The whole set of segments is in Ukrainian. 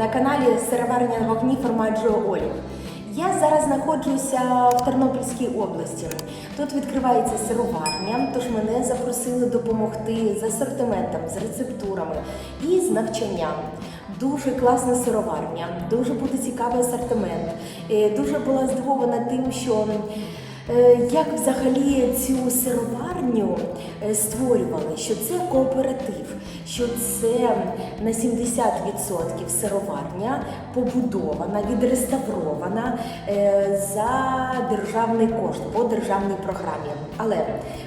на каналі Сироварня на вогні Формаджо Олів. Я зараз знаходжуся в Тернопільській області. Тут відкривається сироварня, тож мене запросили допомогти з асортиментом, з рецептурами і з навчанням. Дуже класна сироварня, дуже буде цікавий асортимент. Е, Дуже була здивована тим, що Е, Як взагалі цю сироварню е, створювали? Що це кооператив, що це на 70% сироварня побудована, відреставрована е, за державний кошт по державній програмі. Але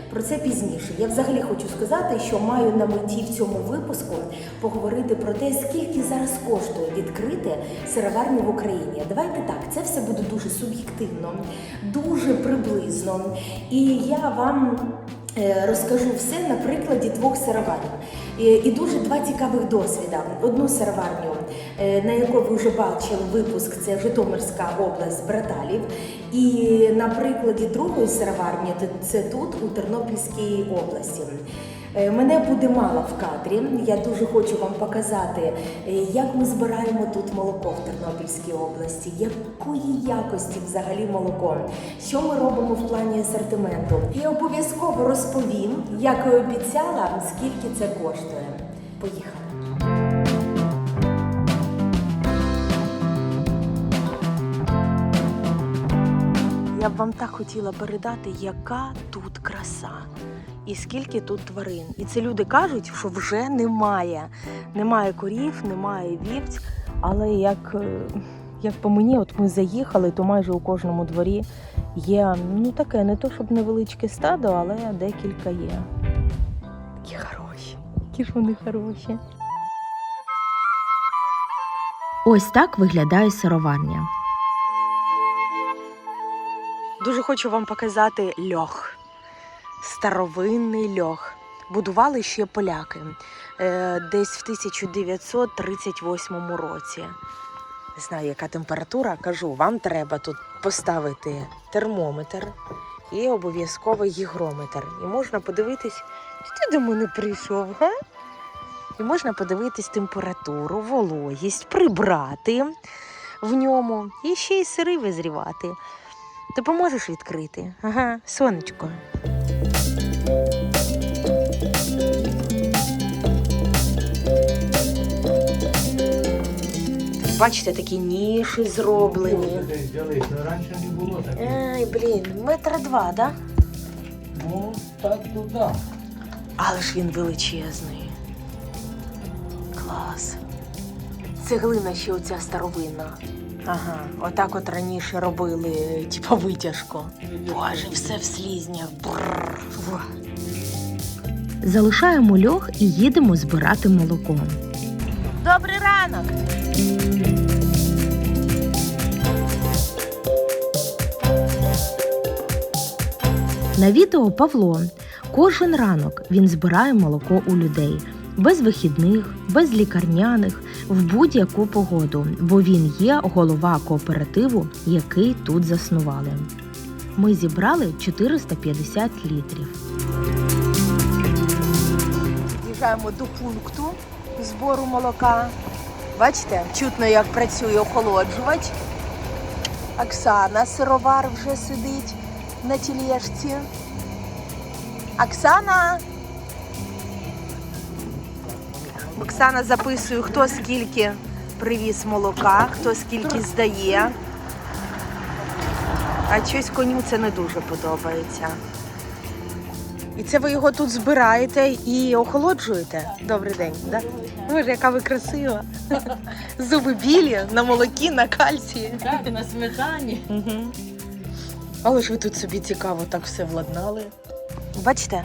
про це пізніше. Я взагалі хочу сказати, що маю на меті в цьому випуску поговорити про те, скільки зараз коштує відкрити сироварню в Україні. Давайте так, це все буде дуже суб'єктивно, дуже приблизно. І я вам е, розкажу все на прикладі двох сироварень. І, і дуже два цікавих досвіда. Одну сироварню, е, на яку ви вже бачили випуск, це Житомирська область Браталів. І на прикладі другої сироварні, це- це тут, у Тернопільській області. Е, Мене буде мало в кадрі. Я дуже хочу вам показати, е, як ми збираємо тут молоко в Тернопільській області, якої якості взагалі молоко, що ми робимо в плані асортименту. І обов'язково розповім, як і обіцяла, скільки це коштує. Поїхали. Я б вам так хотіла передати, яка тут краса. І скільки тут тварин. І це люди кажуть, що вже немає. Немає корів, немає вівць. Але як, е, як по мені, от ми заїхали, то майже у кожному дворі є ну таке, не то щоб невеличке стадо, але декілька є. Такі хороші, які ж вони хороші. Ось так виглядає сироварня. Дуже хочу вам показати льох. Старовинний льох. Будували ще поляки е, десь в 1938 році. Не знаю, яка температура. Кажу, вам треба тут поставити термометр і обов'язково гігрометр. І можна подивитись, ти до мене прийшов, га? І можна подивитись температуру, вологість, прибрати в ньому і ще й сири визрівати. Ти поможеш відкрити? Ага, сонечко. Бачите, такі ніші зроблені. Ну раніше не було таких. Ай, блін, метра два, да? Ну, так туди. Але ж він величезний. Клас. Цеглина ще оця старовинна. Ага, отак от раніше робили, типа витяжку. Боже, все в слізнях. Бррр. Залишаємо льох і їдемо збирати молоко. Добрий ранок! На відео Павло. Кожен ранок він збирає молоко у людей без вихідних, без лікарняних, в будь-яку погоду, бо він є голова кооперативу, який тут заснували. Ми зібрали 450 літрів. Під'їжджаємо до пункту збору молока. Бачите, чутно, як працює охолоджувач. Оксана сировар вже сидить на тілешці. Оксана. Оксана записує, хто скільки привіз молока, хто скільки здає. А щось коню це не дуже подобається. І це ви його тут збираєте і охолоджуєте? Добрий день, да? Боже, яка ви красива. Зуби білі, на молокі, на кальції. Так, на сметані. Угу. Але ж ви тут собі цікаво так все владнали. Бачите,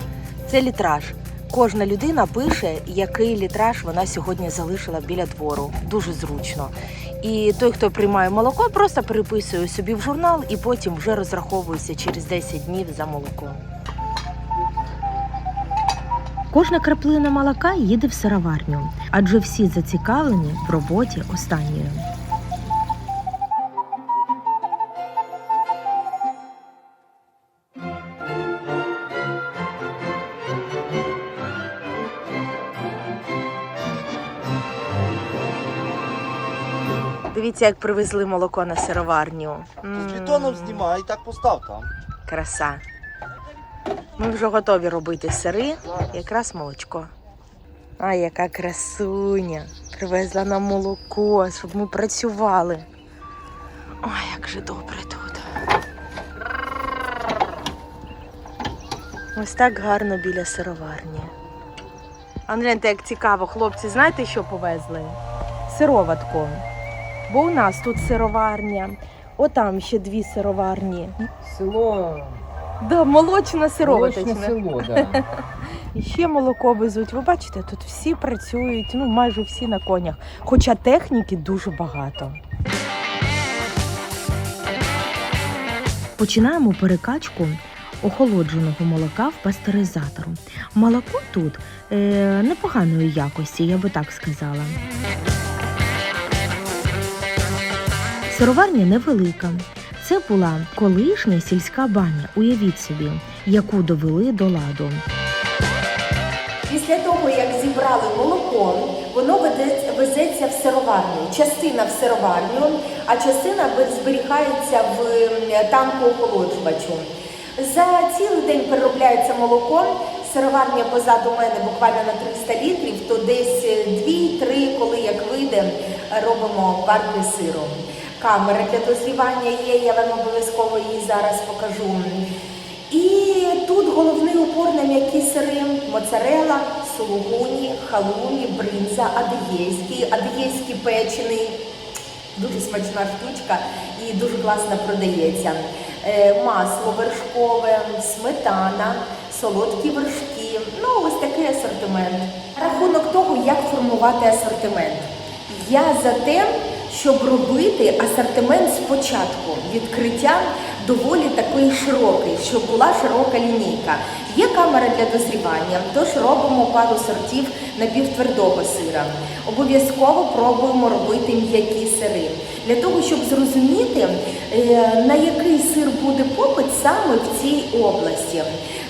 це літраж. Кожна людина пише, який літраж вона сьогодні залишила біля двору. Дуже зручно. І той, хто приймає молоко, просто переписує собі в журнал і потім вже розраховується через 10 днів за молоко. Кожна краплина молока їде в сироварню, адже всі зацікавлені в роботі останньої. Дивіться, як привезли молоко на сироварню. З бетоном знімай і так постав там. Краса. Ми вже готові робити сири, якраз молочко. А, яка красуня. Привезла нам молоко, щоб ми працювали. Ой, як же добре тут. Ось так гарно біля сироварні. Андрійте, як цікаво, хлопці, знаєте, що повезли? Сироватку. Бо у нас тут сироварня, отам ще дві сироварні. Село. Да, молочна сироваточна. Молочне село, да. І ще молоко везуть. Ви бачите, тут всі працюють, ну майже всі на конях. Хоча техніки дуже багато. Починаємо перекачку охолодженого молока в пастеризатор. Молоко тут е, непоганої якості, я би так сказала. Сироварня невелика. Це була колишня сільська баня. Уявіть собі, яку довели до ладу. Після того, як зібрали молоко, воно везеться в сироварню. Частина в сироварню, а частина зберігається в танку охолоджувачу. За цілий день переробляється молоко. Сироварня позаду мене буквально на 300 літрів, то десь 2-3, коли як вийде, робимо варки сиру. Камера для дозрівання є, я вам обов'язково її зараз покажу. І тут головний упор на м'які сири моцарела, сулугуні, халумі, бринза, адиєйський, адиєйський печений. Дуже смачна штучка і дуже класно продається. Е, Масло вершкове, сметана, солодкі вершки. Ну, ось такий асортимент. Рахунок того, як формувати асортимент. Я за те, щоб робити асортимент спочатку. Відкриття доволі такий широкий, щоб була широка лінійка. Є камера для дозрівання, тож робимо пару сортів напівтвердого сира. Обов'язково пробуємо робити м'які сири. Для того, щоб зрозуміти, е, на який сир буде попит саме в цій області.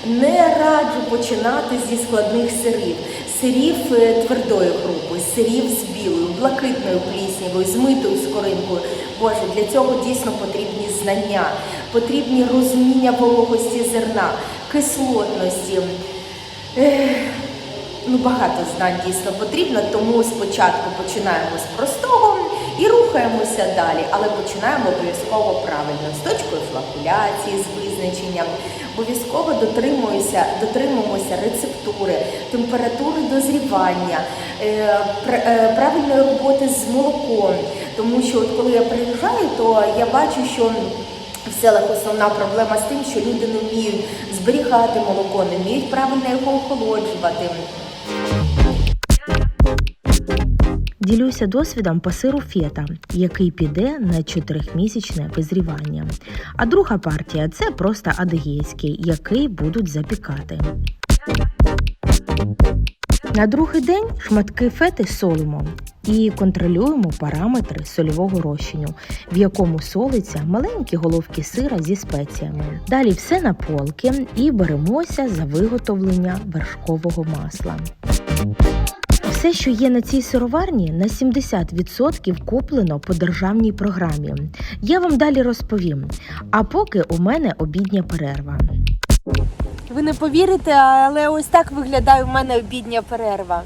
Не раджу починати зі складних сирів, сирів е, твердої групи, сирів з білою, блакитною пліснявою, з митою скоринкою. Боже, для цього дійсно потрібні знання, потрібні розуміння вологості зерна, кислотності. Ну, багато знань дійсно потрібно, тому спочатку починаємо з простого і рухаємося далі, але починаємо обов'язково правильно з точкою флакуляції, з визначенням. Обов'язково дотримуємося, дотримуємося рецептури, температури дозрівання, е, е, правильної роботи з молоком. Тому що от коли я приїжджаю, то я бачу, що в селах основна проблема з тим, що люди не вміють зберігати молоко, не вміють правильно його охолоджувати. Ділюся досвідом по сиру фета, який піде на чотирьохмісячне визрівання. А друга партія це просто адигейський, який будуть запікати. На другий день шматки фети солимо і контролюємо параметри сольового розчину, в якому солиться маленькі головки сира зі спеціями. Далі все на полки і беремося за виготовлення вершкового масла. Все, що є на цій сироварні, на 70% куплено по державній програмі. Я вам далі розповім. А поки у мене обідня перерва. Ви не повірите, але ось так виглядає у мене обідня перерва.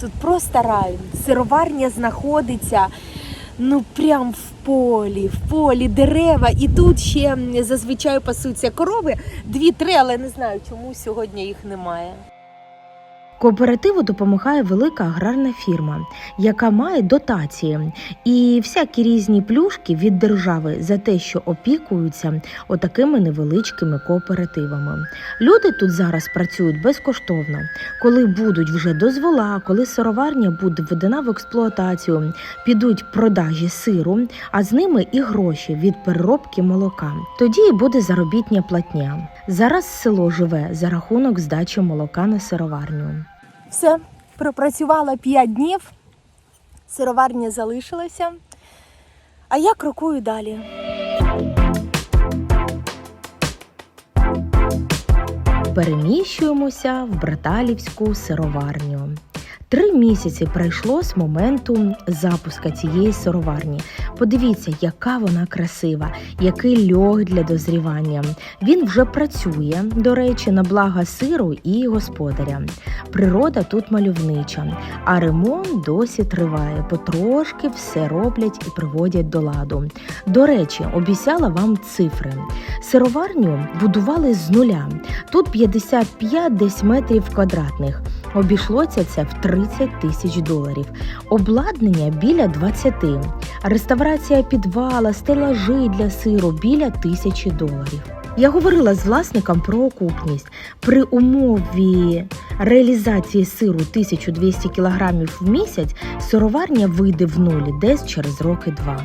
Тут просто рай. Сироварня знаходиться ну прям в полі, в полі дерева. І тут ще зазвичай пасуться корови. Дві-три, але не знаю, чому сьогодні їх немає. Кооперативу допомагає велика аграрна фірма, яка має дотації і всякі різні плюшки від держави за те, що опікуються отакими невеличкими кооперативами. Люди тут зараз працюють безкоштовно. Коли будуть вже дозвола, коли сироварня буде введена в експлуатацію, підуть продажі сиру, а з ними і гроші від переробки молока. Тоді і буде заробітня платня. Зараз село живе за рахунок здачі молока на сироварню. Все, пропрацювала 5 днів, сироварня залишилася. А я крокую далі. Переміщуємося в Браталівську сироварню. Три місяці пройшло з моменту запуска цієї сироварні. Подивіться, яка вона красива, який льох для дозрівання. Він вже працює, до речі, на блага сиру і господаря. Природа тут мальовнича, а ремонт досі триває. Потрошки все роблять і приводять до ладу. До речі, обіцяла вам цифри. Сироварню будували з нуля. Тут 55 десь метрів квадратних. Обійшлося це в 30 тисяч доларів. Обладнання біля 20. Реставрація підвала, стелажі для сиру біля тисячі доларів. Я говорила з власником про окупність. При умові реалізації сиру 1200 кг в місяць сироварня вийде в нулі десь через роки два.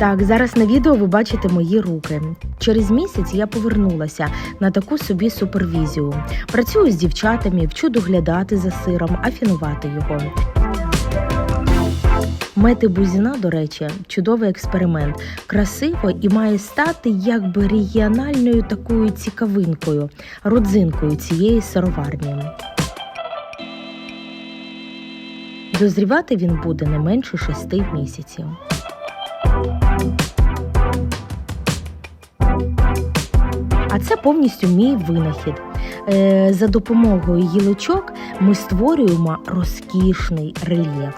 Так, зараз на відео ви бачите мої руки. Через місяць я повернулася на таку собі супервізію. Працюю з дівчатами, вчу доглядати за сиром, афінувати його. Мети бузіна, до речі, чудовий експеримент. Красиво і має стати якби регіональною такою цікавинкою, родзинкою цієї сироварні. Дозрівати він буде не менше шести місяців. А це повністю мій винахід. Е, За допомогою гілочок ми створюємо розкішний рельєф.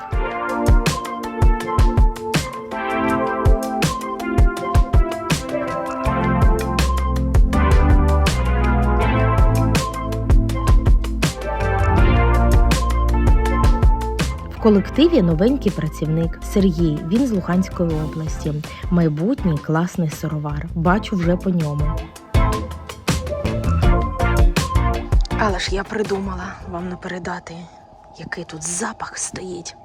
В колективі новенький працівник Сергій. Він з Луганської області. Майбутній класний сировар. Бачу вже по ньому. Але ж я придумала вам не передати, який тут запах стоїть.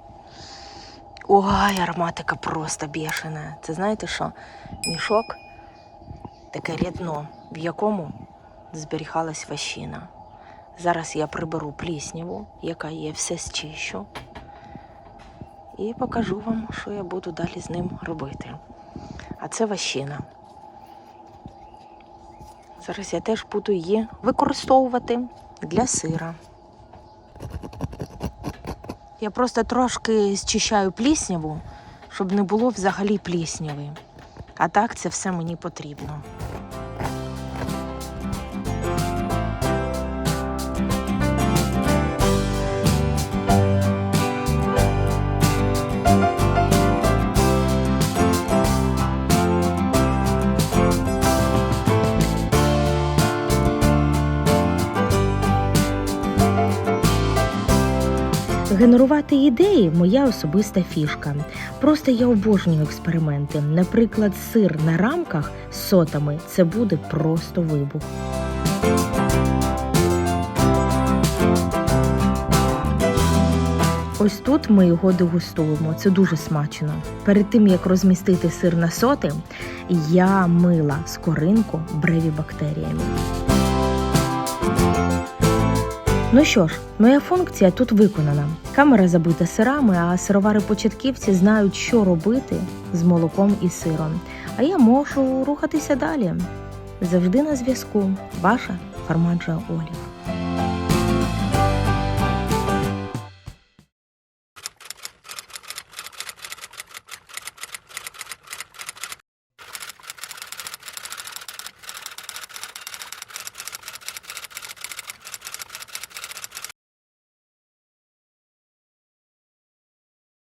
Ой, ароматика просто бешена. Це знаєте що? Мішок таке рядно, в якому зберігалась ващина. Зараз я приберу плісняву, яка є, все зчищу. І покажу вам, що я буду далі з ним робити. А це ващина. Зараз я теж буду її використовувати для сира. Я просто трошки зчищаю плісняву, щоб не було взагалі плісняви. А так це все мені потрібно. Генерувати ідеї моя особиста фішка. Просто я обожнюю експерименти. Наприклад, сир на рамках з сотами це буде просто вибух. Ось тут ми його дегустуємо. Це дуже смачно. Перед тим як розмістити сир на соти, я мила скоринку бреві бактеріями. Ну що ж, моя функція тут виконана. Камера забита сирами, а сировари-початківці знають, що робити з молоком і сиром. А я можу рухатися далі. Завжди на зв'язку. Ваша Фармаджа Олів.